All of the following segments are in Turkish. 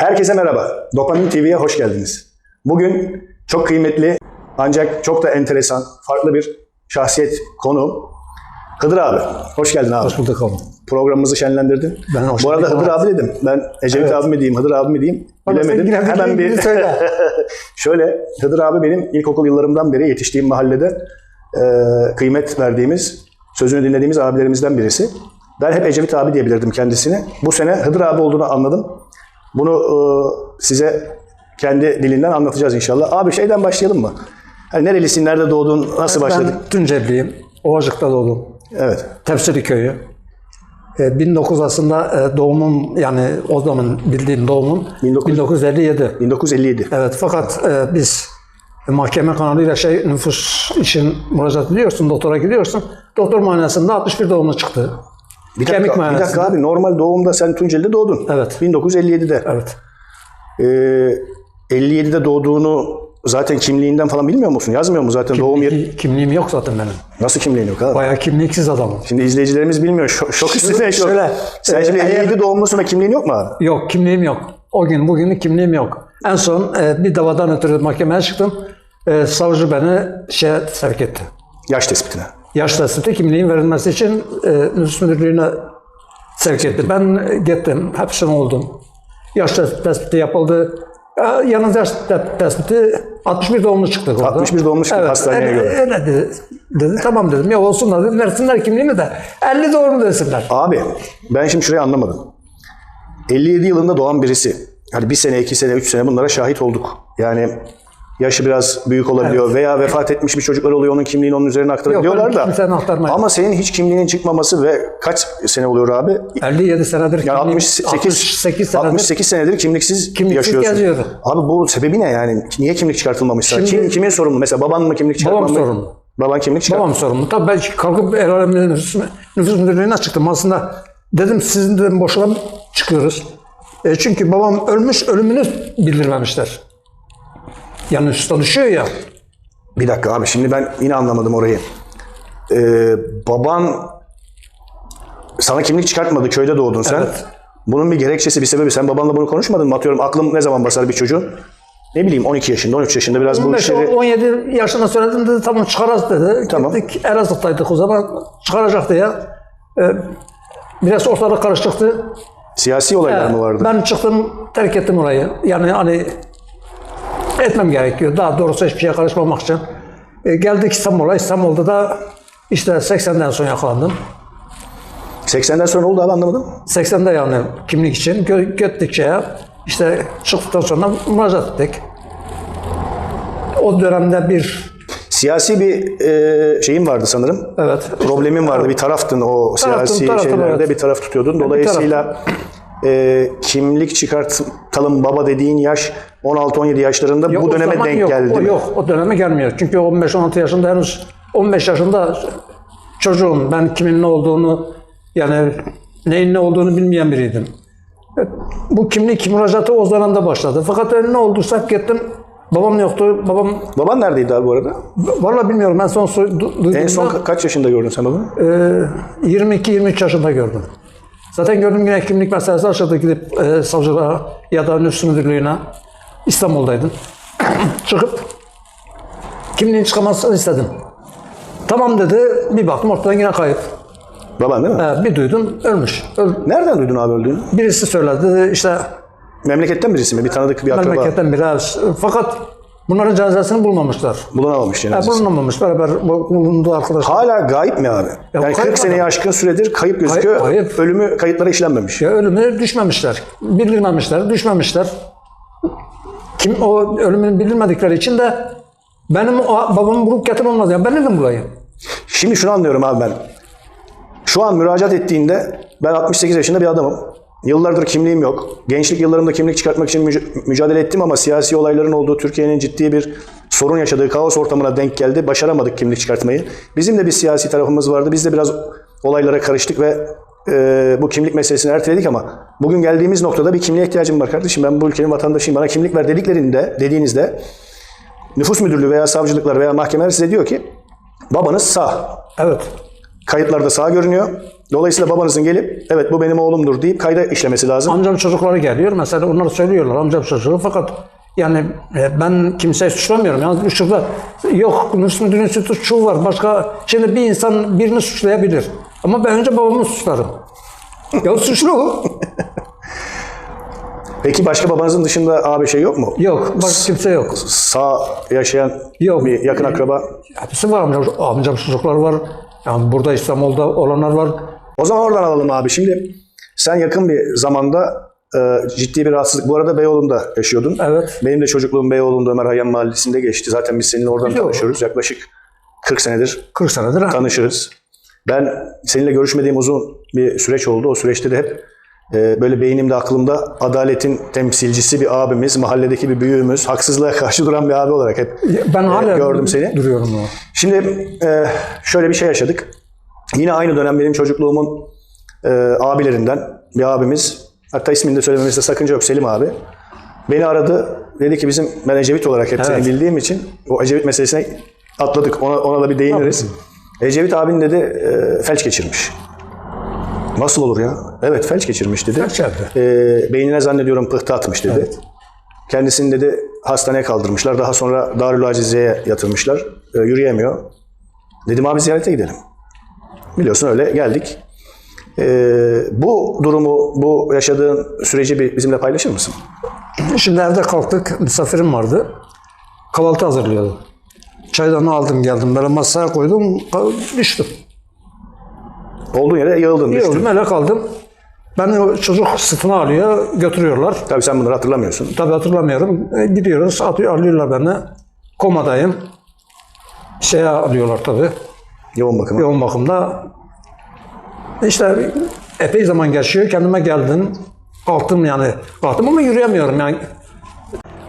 Herkese merhaba. Dopamin TV'ye hoş geldiniz. Bugün çok kıymetli ancak çok da enteresan, farklı bir şahsiyet konu. Hıdır abi. Hoş geldin abi. Hoş bulduk abi. Programımızı şenlendirdin. Ben hoş Bu arada. Hıdır abi dedim. Ben Ecevit Evet. abi mi diyeyim, Hıdır abi mi diyeyim sen bilemedim. bir Hemen bir söyle. Şöyle, Hıdır abi benim ilkokul yıllarımdan beri yetiştiğim mahallede e, kıymet verdiğimiz, sözünü dinlediğimiz abilerimizden birisi. Ben hep Ecevit abi diyebilirdim kendisini. Bu sene Hıdır abi olduğunu anladım. Bunu e, size kendi dilinden anlatacağız inşallah. Abi şeyden başlayalım mı? Hani nerelisin, nerede doğdun, nasıl başladık? Ben Tunceli'yim. Ovacık'ta doğdum. Evet. Tefsiri köyü. E, 1900 aslında e, doğumum yani o zaman bildiğim doğumum 1900 1957. 1957. Evet fakat e, biz mahkeme kanalıyla şey nüfus için müracaat ediyorsun, doktora gidiyorsun. Doktor muayenesinde 61 doğumlu çıktı. Bir Kemik dakika, bir dakika abi normal doğumda sen Tunceli'de doğdun. Evet. 1957'de. Evet. Ee, 57'de doğduğunu zaten kimliğinden falan bilmiyor musun? Yazmıyor mu zaten doğum yeri? Kimlik- kimliğim yok zaten benim. Nasıl kimliğin yok abi? Bayağı kimliksiz adamım. Şimdi izleyicilerimiz bilmiyor. Şok, şok üstüne şok. şöyle, Sen şimdi eğer- 57 doğumlusun da kimliğin yok mu abi? Yok kimliğim yok. O gün bugün kimliğim yok. En son e, bir davadan ötürü mahkemeye çıktım. E, savcı beni şeye sevk etti. Yaş tespitine. Yaş tespiti kimliğin verilmesi için e, nüfus müdürlüğüne sevk etti. Ben gittim. Hepsini oldum. Yaş tes- tespiti yapıldı. E, yalnız yaş te- tespiti 61 doğumlu çıktı orada. 61 doğumlu çıktı hastaneye öyle- göre. Öyle dedi. dedi. Tamam dedim. Ya olsun dedim. Versinler kimliğimi de. 50 doğumlu desinler. Abi ben şimdi şurayı anlamadım. 57 yılında doğan birisi. Hani bir sene, iki sene, üç sene bunlara şahit olduk. Yani yaşı biraz büyük olabiliyor veya vefat etmiş bir çocuklar oluyor onun kimliğini onun üzerine aktarabiliyorlar da. kimsenin aktarmayın. Ama senin hiç kimliğinin çıkmaması ve kaç sene oluyor abi? 57 senedir Yani kimliğim- 68, 68 senedir 68 senedir kimliksiz, Kimliksiz yaşıyorsun. geziyorum. Abi bu sebebi ne yani? Niye kimlik çıkartılmamış? sana? Şimdi- Kim, kimin sorumlu? Mesela baban mı kimlik çıkartmamış? Babam sorumlu. Baban kimlik çıkart. Babam sorumlu. Tabii ben kalkıp el alemine nüfus, nüfus müdürlüğüne çıktım. Aslında dedim sizin dedim boşuna çıkıyoruz? E, çünkü babam ölmüş, ölümünü bildirmemişler. Yani düşüyor ya. Bir dakika abi şimdi ben yine anlamadım orayı. Ee, baban sana kimlik çıkartmadı. Köyde doğdun sen. Evet. Bunun bir gerekçesi, bir sebebi. Sen babanla bunu konuşmadın mı? Atıyorum aklım ne zaman basar bir çocuğun? Ne bileyim 12 yaşında, 13 yaşında biraz bu 15, işleri... 17 yaşında söyledim dedi tamam çıkarız dedi. Tamam. Gittik Elazığ'daydık o zaman çıkaracak diye. E, biraz ortalık karışıktı. Siyasi olaylar mı vardı? Ben çıktım, terk ettim orayı. Yani hani etmem gerekiyor. Daha doğrusu hiçbir şeye karışmamak için. E, geldik İstanbul'a. İstanbul'da da işte 80'den sonra yakalandım. 80'den sonra oldu abi anlamadım. 80'de yani kimlik için gö- gittik şeye. İşte çıktıktan sonra müracaat ettik. O dönemde bir Siyasi bir e, şeyin vardı sanırım. evet Problemin vardı. Bir taraftın o Taraftım, siyasi taraftım, şeylerde evet. bir taraf tutuyordun. Dolayısıyla e, kimlik çıkartalım baba dediğin yaş 16-17 yaşlarında Yok, bu o döneme zaman denk yok, geldi. O mi? yok, o döneme gelmiyor. Çünkü 15-16 yaşında henüz 15 yaşında çocuğum. Ben kimin ne olduğunu yani neyin ne olduğunu bilmeyen biriydim. Bu kimlik müracaatı o dönemde başladı. Fakat ne olduysa hep gittim. Babam yoktu. Babam Baban neredeydi abi bu arada? vallahi bilmiyorum. Ben son du- En son ka- kaç yaşında gördün sen babanı? e, 22-23 yaşında gördüm. Zaten gördüm yine kimlik meselesi aşağıda gidip e, savcılığa ya da nüfus müdürlüğüne İstanbul'daydım. Çıkıp kimliğin çıkamasını istedim. Tamam dedi. Bir baktım ortadan yine kayıp. Baban değil mi? E, bir duydum ölmüş. Öl- Nereden duydun abi öldüğünü? Birisi söyledi işte Memleketten birisi mi? Bir tanıdık bir akraba. memleketten biri. Fakat bunların cenazesini bulmamışlar. Bulunamamış E, cenazesi. bulunamamış. Beraber bulunduğu arkadaşlar. Hala gayip mi abi? yani 40 kayıp seneyi adam. aşkın süredir kayıp gözüküyor. kayıp. Ölümü kayıtlara işlenmemiş. Ya ölümü düşmemişler. Bildirmemişler, düşmemişler. Kim o ölümünü bildirmedikleri için de benim o, babamı bulup getirmemez. Yani ben neden bulayım? Şimdi şunu anlıyorum abi ben. Şu an müracaat ettiğinde ben 68 yaşında bir adamım. Yıllardır kimliğim yok. Gençlik yıllarımda kimlik çıkartmak için müc- mücadele ettim ama siyasi olayların olduğu Türkiye'nin ciddi bir sorun yaşadığı kaos ortamına denk geldi. Başaramadık kimlik çıkartmayı. Bizim de bir siyasi tarafımız vardı. Biz de biraz olaylara karıştık ve e, bu kimlik meselesini erteledik ama bugün geldiğimiz noktada bir kimliğe ihtiyacım var kardeşim. Ben bu ülkenin vatandaşıyım. Bana kimlik ver dediklerinde, dediğinizde nüfus müdürlüğü veya savcılıklar veya mahkemeler size diyor ki babanız sağ. Evet. kayıtlarda sağ görünüyor. Dolayısıyla babanızın gelip evet bu benim oğlumdur deyip kayda işlemesi lazım. Amcam çocukları geliyor. Mesela onlar söylüyorlar amcam çocuğu. Fakat yani e, ben kimseyi suçlamıyorum. Yani şurada yok Müslüm Dün'ün suçu var. Başka şimdi bir insan birini suçlayabilir. Ama ben önce babamı suçlarım. ya suçlu. Peki başka babanızın dışında abi şey yok mu? Yok. Başka kimse yok. Sağ yaşayan Yok. bir yakın akraba. Hepsi var amcam, amcam çocukları var. Yani burada İstanbul'da olanlar var. O zaman oradan alalım abi. Şimdi sen yakın bir zamanda e, ciddi bir rahatsızlık. Bu arada Beyoğlu'nda yaşıyordun. Evet. Benim de çocukluğum Beyoğlu'nda Ömer Hayyam Mahallesi'nde geçti. Zaten biz seninle oradan Yok. tanışıyoruz. Yaklaşık 40 senedir 40 senedir. ha. tanışırız. Ben seninle görüşmediğim uzun bir süreç oldu. O süreçte de hep e, böyle beynimde, aklımda adaletin temsilcisi bir abimiz, mahalledeki bir büyüğümüz, haksızlığa karşı duran bir abi olarak hep Ben hala gördüm seni. duruyorum o. Şimdi e, şöyle bir şey yaşadık. Yine aynı dönem benim çocukluğumun e, abilerinden bir abimiz, hatta ismini de söylememizde sakınca yok Selim abi. Beni aradı. Dedi ki bizim, ben Ecevit olarak hep seni Evet. bildiğim için o Ecevit meselesine atladık. Ona, ona da bir değiniriz. Ecevit abin dedi e, felç geçirmiş. Nasıl olur ya? Evet felç geçirmiş dedi. Felç. E, beynine zannediyorum pıhtı atmış dedi. Kendisini dedi hastaneye kaldırmışlar. Daha sonra Darül Acize'ye yatırmışlar. E, yürüyemiyor. Dedim abi ziyarete gidelim. Biliyorsun öyle geldik. E, bu durumu, bu yaşadığın süreci bir bizimle paylaşır mısın? Şimdi evde kalktık. Misafirim vardı. Kahvaltı hazırlıyordu. Çaydanı aldım geldim. Böyle masaya koydum. Düştüm. Olduğun yere yığıldın, düştün. oldum. Öyle kaldım. Beni o çocuk sırtına alıyor. Götürüyorlar. Tabii sen bunları hatırlamıyorsun. Tabii hatırlamıyorum. E, gidiyoruz. Atıyor, alıyorlar beni. Komadayım. Şeye alıyorlar tabii. Yoğun bakıma. Yoğun bakımda. İşte epey zaman geçiyor. Kendime geldim. Kalktım yani. Kalktım ama yürüyemiyorum yani.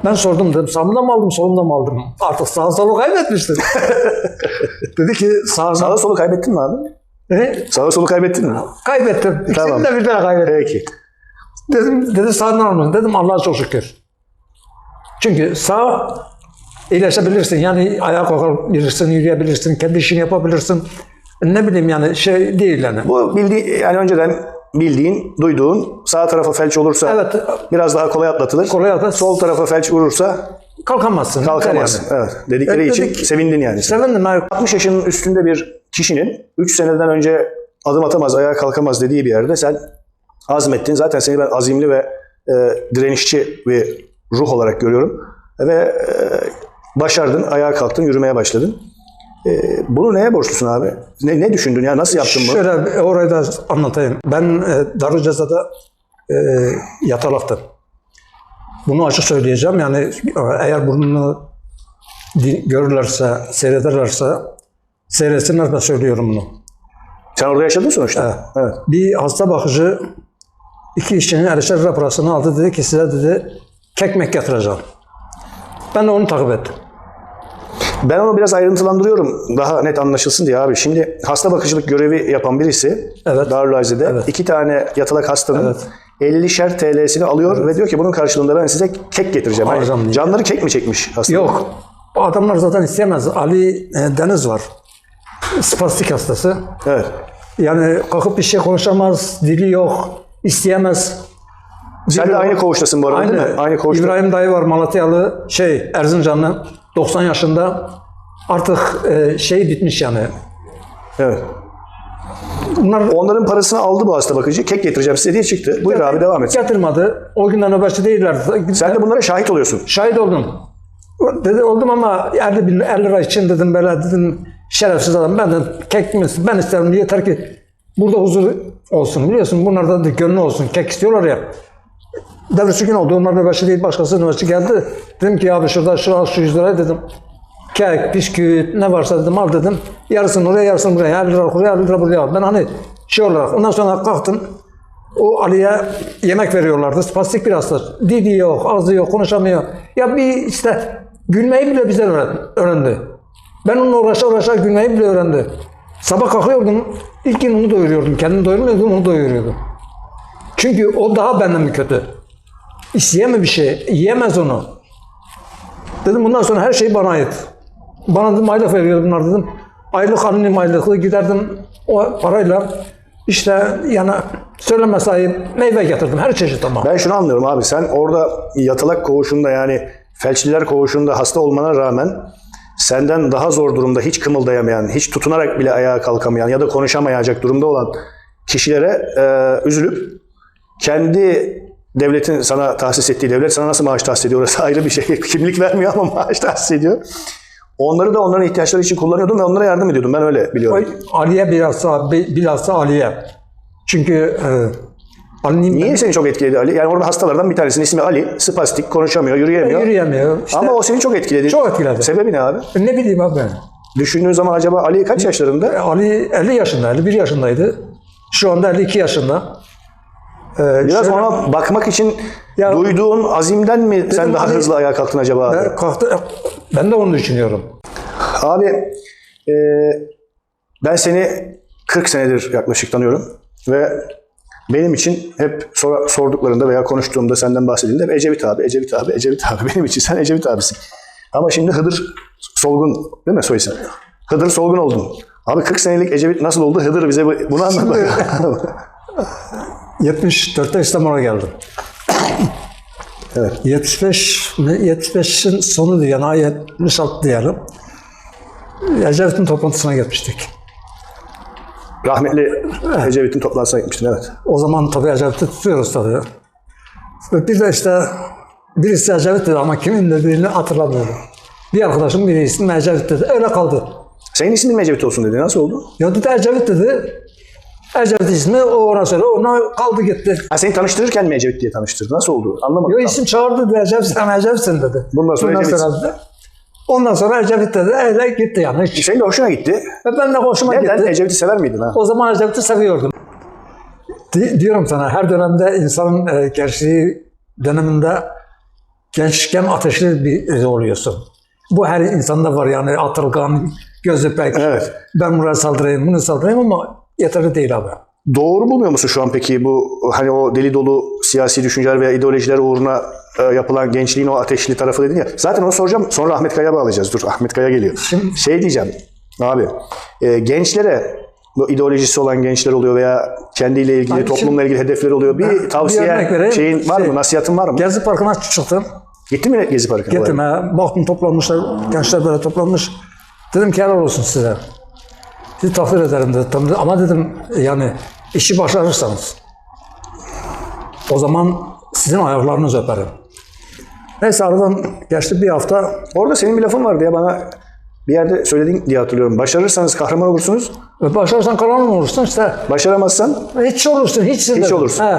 Ben sordum dedim sağımda mı aldım solumda mı aldım? Artık sağ solu kaybetmiştim. Dedi ki sağ Sağda solu kaybettin mi abi? E, Sağda solu kaybettin mi? kaybettim. İkisini Tamam. de birden kaybettim. Peki. Dedim, dedi sağdan almadın. Dedim Allah'a çok şükür. Çünkü sağ iyileşebilirsin. Yani ayağa kalkabilirsin, yürüyebilirsin, kendi işini yapabilirsin. Ne bileyim yani şey değil yani. Bu bildiğin, yani önceden bildiğin, duyduğun sağ tarafa felç olursa Evet. biraz daha kolay atlatılır. Kolay atlat. Sol tarafa felç vurursa Kalkamazsın. kalkamazsın. Yani. Evet. Dedikleri Evet, için dedik. sevindin yani. Sevindim. ben. 60 yaşının üstünde bir kişinin 3 seneden önce adım atamaz, ayağa kalkamaz dediği bir yerde sen azmettin. Zaten seni ben azimli ve e, direnişçi bir ruh olarak görüyorum. Ve e, başardın, ayağa kalktın, yürümeye başladın. E, bunu neye borçlusun abi? Ne, ne düşündün ya? Nasıl yaptın bunu? Şöyle orayı da anlatayım. Ben e, Darüceza'da e, yatalaktım. Bunu açık söyleyeceğim. Yani e, eğer bunu görürlerse, seyrederlerse seyretsinler ben söylüyorum bunu. Sen orada yaşadın sonuçta. Evet. Bir hasta bakıcı iki işçinin erişer raporasını aldı. Dedi ki size dedi kekmek getireceğim. Ben de onu takip ettim. Ben onu biraz ayrıntılandırıyorum daha net anlaşılsın diye abi. Şimdi hasta bakıcılık görevi yapan birisi Evet. Darülhazi'de Evet. iki tane yatalak hastanın Evet. 50'şer TL'sini alıyor ve diyor ki bunun karşılığında ben size kek getireceğim. Alacağım diye. canları kek mi çekmiş hasta? Yok. O adamlar zaten isteyemez. Ali e, Deniz var. Spastik hastası. Evet. Yani kalkıp bir şey konuşamaz, dili yok, isteyemez. Sen de aynı koğuştasın bu arada değil mi? Aynı. Aynı koğuşta. İbrahim dayı var Malatyalı, şey Erzincanlı, 90 yaşında. Artık e, şey bitmiş yani. Evet. Bunlar Onların parasını aldı bu hasta bakıcı. Kek getireceğim size diye çıktı. Buyur abi devam et. getirmedi. O günden nöbetçi değiller. Sen de bunlara şahit oluyorsun. Şahit oldum. Dedi oldum ama 50, bin, 50 lira için dedim böyle dedim şerefsiz adam ben de kek mi ben isterim yeter ki burada huzur olsun biliyorsun bunlarda da gönlü olsun kek istiyorlar ya. Devresi gün oldu onlar nöbetçi değil başkası nöbetçi geldi. Dedim ki abi şurada şu al şu 100 lirayı dedim. Kek, bisküvit ne varsa dedim al dedim. Yarısını oraya yarısını buraya 50 lira buraya 50 lira buraya al. Ben hani şey olarak ondan sonra kalktım. O Ali'ye yemek veriyorlardı. Spastik bir hasta. Dili yok, ağzı yok, konuşamıyor. Ya bir işte gülmeyi bile bize öğren- öğrendi. Ben onunla uğraşa uğraşa gülmeyi bile öğrendi. Sabah kalkıyordum, ilk gün onu doyuruyordum. Kendimi doyurmuyordum, onu doyuruyordum. Çünkü o daha benden bir kötü. İsteyemez bir şey, yiyemez onu. Dedim bundan sonra her şey bana ait. Bana dedim aylık veriyor bunlar dedim. aylık anonim aylıklı giderdim o parayla işte yani söyleme sahip meyve getirdim her çeşit ama. Ben şunu anlıyorum abi. Sen orada yatılak koğuşunda yani felçliler koğuşunda hasta olmana rağmen senden daha zor durumda hiç kımıldayamayan, hiç tutunarak bile ayağa kalkamayan ya da konuşamayacak durumda olan kişilere e, üzülüp kendi devletin sana tahsis ettiği devlet sana nasıl maaş tahsis ediyor orası ayrı bir şey. Kimlik vermiyor ama maaş tahsis ediyor. Onları da onların ihtiyaçları için kullanıyordum ve onlara yardım ediyordum. Ben öyle biliyorum. Ali'ye bilhassa, bilhassa Ali'ye. Çünkü e, Ali'nin Niye seni çok etkiledi Ali? Yani orada hastalardan bir tanesinin ismi Ali. Spastik, konuşamıyor, yürüyemiyor. yürüyemiyor. İşte Ama o seni çok etkiledi. Çok etkiledi. Sebebi ne abi? ne bileyim abi ben. Düşündüğün zaman acaba Ali kaç yaşlarında? Ali 50 yaşında, 51 yaşındaydı. Şu anda 52 yaşında. Ee, Biraz şöyle- ona bakmak için Ya- duyduğun azimden mi sen daha Ali- hızlı ayağa kalktın acaba? Ben kalktı, ben de onu düşünüyorum. Abi e, ben seni 40 senedir yaklaşık tanıyorum ve benim için hep sor- sorduklarında veya konuştuğumda senden bahsedildiğinde hep Ecevit abi, Ecevit abi, Ecevit abi. Benim için sen Ecevit abisin. Ama şimdi Hıdır Solgun değil mi soy isim? Hıdır Solgun oldun. Abi 40 senelik Ecevit nasıl oldu? Hıdır bize bu- bunu anlat. 74'te İstanbul'a geldim. Evet. 75, ne- 75'in sonu ha, 76 diyelim. Ecevit'in toplantısına gitmiştik. Rahmetli Ecevit'in toplantısına gitmiştin evet. O zaman tabii Ecevit'i tutuyoruz tabii. Ve bir de işte birisi Ecevit dedi ama kimin dediğini hatırlamıyorum. Bir arkadaşım biri ismi Ecevit dedi. Öyle kaldı. Senin ismin mi Ecevit olsun dedi. Nasıl oldu? Ya dedi Ecevit dedi. Ecevit ismi o ona söyle. Ona kaldı gitti. Ha, seni tanıştırırken mi Ecevit diye tanıştırdı? Nasıl oldu? Anlamadım. Yo isim çağırdı dedi Ecevit sen Ecevit'sin dedi. Bundan sonra Ecevit'sin. dedi. Ondan sonra Ecevit dedi. Öyle gitti yani. Hiç. Senin de hoşuna gitti. Ve ben de hoşuma Neden? gitti. Ecevit'i sever miydin ha? O zaman Ecevit'i seviyordum. Di- diyorum sana her dönemde insanın e, gençliği döneminde gençken ateşli bir oluyorsun. Bu her insanda var yani atılgan, gözü pek. Evet. Ben buraya saldırayım, bunu saldırayım ama yeterli değil abi. Doğru bulmuyor musun şu an peki bu hani o deli dolu siyasi düşünceler veya ideolojiler uğruna e, yapılan gençliğin o ateşli tarafı dedin ya. Zaten onu soracağım. Sonra Ahmet Kaya bağlayacağız. Dur Ahmet Kaya geliyor. Şimdi- Şey diyeceğim abi. e, gençlere bu ideolojisi olan gençler oluyor veya kendiyle ilgili, Abi toplumla ilgili hedefleri oluyor. Bir bir tavsiye vereyim. şeyin var Şey- mı? Nasihatın var mı? Gezi Parkı'na çıktım. Gittin mi Gezi Parkı'na? Gittim ha. Baktım toplanmışlar, gençler böyle toplanmış. Dedim ki helal olsun size. Sizi takdir ederim dedim. Ama dedim yani işi başarırsanız o zaman sizin ayaklarınızı öperim. Neyse aradan geçti bir hafta. Orada senin bir lafın vardı ya bana bir yerde söyledin diye hatırlıyorum. Başarırsanız kahraman olursunuz. Başarırsan mı olursun işte. Başaramazsan Hiç olursun, Hiç dedim. olursun. He.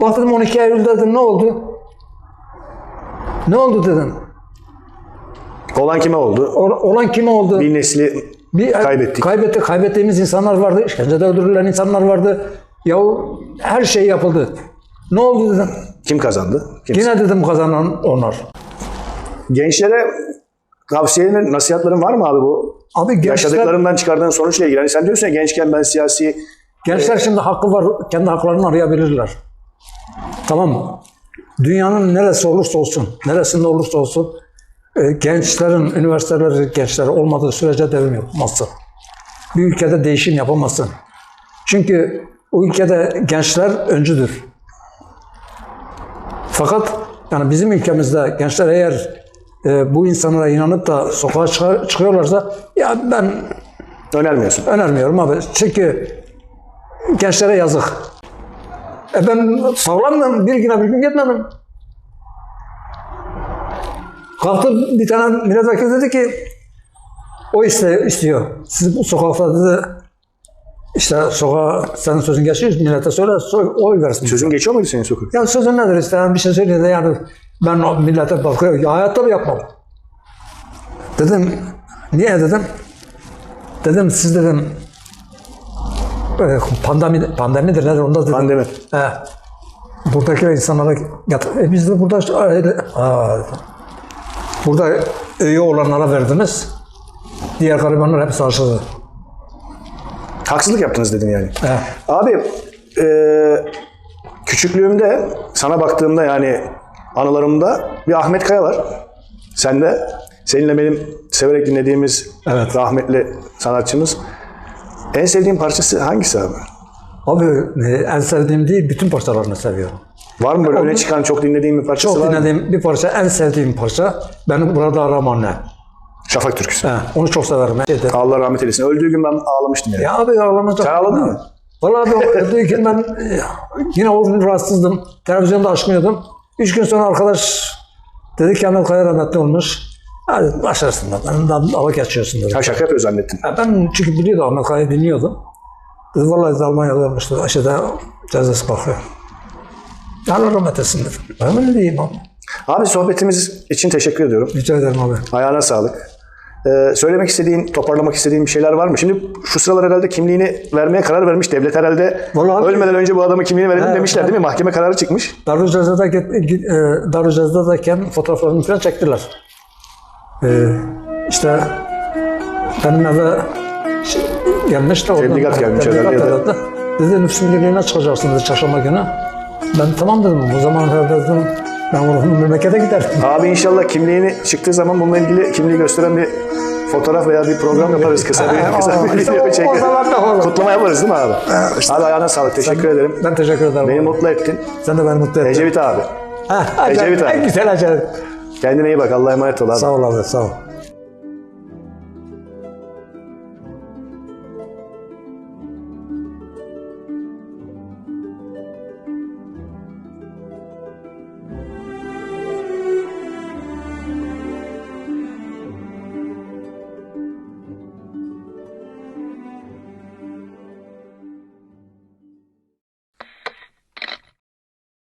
Bak dedim 12 Eylül dedim ne oldu? Ne oldu dedim. olan kime oldu? O- Olan kim oldu? Bir nesli Bir, kaybettik. Kaybettik. Kaybettiğimiz insanlar vardı. İşkencede öldürülen insanlar vardı. Yahu her şey yapıldı. Ne oldu dedim. Kim kazandı? Kim? Yine dedim kazanan onlar. Gençlere tavsiyelerin, nasihatlerin var mı abi bu? Abi gençler, Yaşadıklarından çıkardığın sonuçla ilgili. Hani sen diyorsun ya gençken ben siyasi gençler şimdi hakkı var. Kendi haklarını arayabilirler. Tamam mı? Dünyanın neresi olursa olsun, neresinde olursa olsun e, gençlerin, üniversiteleri gençleri olmadığı sürece devrim yapamazsın. Bir ülkede değişim yapamazsın. Çünkü o ülkede gençler öncüdür. Fakat yani bizim ülkemizde gençler eğer e, bu insanlara inanıp da sokağa çıkar- çıkıyorlarsa ya ben önermiyorsun. önermiyorum abi. Çünkü gençlere yazık. E ben güne bir gün gitmedim. Kalktı bir tane milletvekili dedi ki o iste, istiyor. Siz bu sokakta dedi işte sokağa senin sözün geçiyor millete söyle oy versin. Sözün geçiyor muydu senin sokak? Ya sözün nedir isteyen bir şey söyle de yani ben o millete bakıyorum. Ya hayatta mı yapmam? Dedim niye dedim? Dedim siz dedim e, pandemi pandemidir nedir onda dedim. Pandemi. He. Buradaki insanlara. E biz de burada işte Aa, burada üye olanlara verdiniz. Diğer garibanlar hepsi harcadı. Haksızlık yaptınız dedin yani. He. Abi e, küçüklüğümde sana baktığımda yani anılarımda bir Ahmet Kaya var. Sende Seninle benim severek dinlediğimiz Evet. rahmetli sanatçımız. En sevdiğin parçası hangisi abi? Abi e, en sevdiğim değil, bütün parçalarını seviyorum. Var mı böyle öne çıkan çok dinlediğin bir parçası Çok var mı? dinlediğim bir parça, en sevdiğim parça benim burada aramam ne? Şafak türküsü. He, onu çok severim. Şeyde. Allah rahmet eylesin. Öldüğü gün ben ağlamıştım yani. Ya abi ağlamayacak. Sen ağladın mı? Vallahi abi öldüğü gün ben e, yine o gün rahatsızdım. Televizyonda açmıyordum. Üç gün sonra arkadaş dedi ki Ahmet Kaya rahmetli olmuş. Hadi başlarsın da. Ben de ava geçiyorsun dedi. Ha şaka yapıyor zannettim. Ya ben çünkü biliyordum Ahmet Kaya'yı dinliyordum. Dedi vallahi Almanya'da olmuştu. Aşağıda cezası kalkıyor. Allah rahmet etsin dedim. Ben öyle diyeyim abi. Abi sohbetimiz için teşekkür ediyorum. Rica ederim abi. Ayağına sağlık. Ee, söylemek istediğin, toparlamak istediğin bir şeyler var mı? Şimdi şu sıralar herhalde kimliğini vermeye karar vermiş devlet herhalde. Vallahi ölmeden önce bu adamın kimliğini verelim Evet, demişler değil mi? Mahkeme kararı çıkmış. Darüceza'da git- e, Darüceza'dayken fotoğraflarını falan çektiler. E, işte benim eve şey, gelmiş de oradan- Tebligat gelmiş herhalde ya da-. Dedi nüfus müdürlüğüne çıkacaksın dedi çarşamba günü. Ben tamam dedim. O zaman dedim ben ruhumu memlekete giderim. Abi inşallah kimliğini çıktığı zaman bununla ilgili kimliği gösteren bir fotoğraf veya bir program yaparız. Kısa bir, kısa bir İşte video olur. Kutlama yaparız değil mi abi? Abi ayağına sağlık. Teşekkür ederim. Ben teşekkür ederim. Beni mutlu ettin. Sen de beni mutlu ettin. Ecevit abi. Ha, Ecevit abi. En güzel Ecevit. Kendine iyi bak. Allah'a emanet ol abi. Sağ ol abi sağ ol.